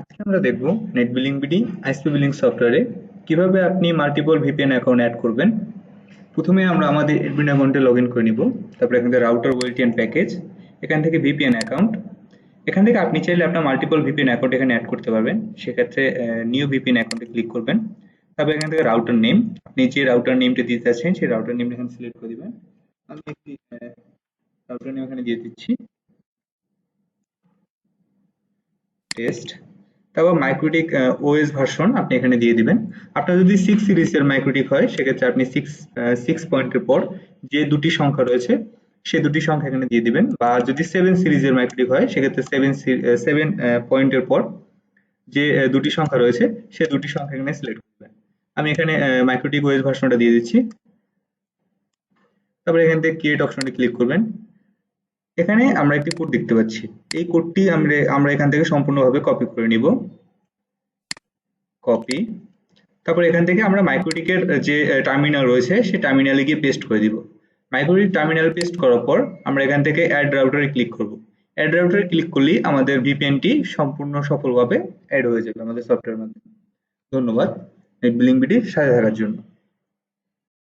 আজকে আমরা দেখব net billing BD ISP billing সফটওয়্যারে কীভাবে আপনি মাল্টিপল ভিপিএন অ্যাকাউন্ট অ্যাড করবেন। প্রথমে আমরা আমাদের এডমিন অ্যাকাউন্টে লগ ইন করে নিব, তারপরে এখান থেকে রাউটার ওয়েলটি অ্যান্ড প্যাকেজ এখান থেকে ভিপিএন অ্যাকাউন্ট এখান থেকে আপনি চাইলে আপনার মাল্টিপল ভিপিএন অ্যাকাউন্ট এখানে অ্যাড করতে পারবেন, সেক্ষেত্রে নিউ ভিপিএন অ্যাকাউন্টে ক্লিক করবেন। তারপর এখান থেকে রাউটার নেম আপনি যে রাউটার নেমটা দিতে চাচ্ছেন, সেই রাউটার নেমটা এখানে সিলেক্ট করে দিবেন। আমি একটি রাউটার নেম এখানে দিয়ে দিচ্ছি। টেস্ট তারপর মাইক্রোটিক ওএস ভার্সন আপনি এখানে দিয়ে দিবেন। আপনার যদি সিক্স সিরিজের মাইক্রোটিক হয়, সেক্ষেত্রে আপনি সিক্স সিক্স পয়েন্টের পর যে দুটি সংখ্যা রয়েছে, সে দুটি সংখ্যা এখানে দিয়ে দিবেন। বা যদি সেভেন সিরিজের মাইক্রোটিক হয়, সেক্ষেত্রে সেভেন সেভেন পয়েন্টের পর যে দুটি সংখ্যা রয়েছে, সে দুটি সংখ্যা এখানে সিলেক্ট করবেন। আমি এখানে মাইক্রোটিক ওএস ভার্সনটা দিয়ে দিচ্ছি। তারপরে এখান থেকে ক্রিয়েট অপশনটি ক্লিক করবেন। এখানে আমরা একটি কোড দেখতে পাচ্ছি। এই কোডটি আমরা আমরা এখান থেকে সম্পূর্ণভাবে কপি করে নিব। কপি তারপর এখান থেকে আমরা মাইক্রোটিকের যে টার্মিনাল রয়েছে, সেই টার্মিনালে গিয়ে পেস্ট করে দিব। মাইক্রোটিক টার্মিনাল পেস্ট করার পর আমরা এখান থেকে অ্যাড রাউটারে ক্লিক করব। অ্যাড রাউটারে ক্লিক করলেই আমাদের ভিপিএনটি সম্পূর্ণ সফলভাবে অ্যাড হয়ে যাবে আমাদের সফটওয়্যার মাধ্যমে। ধন্যবাদ। এই বিলিং বিডি সাথে থাকার জন্য।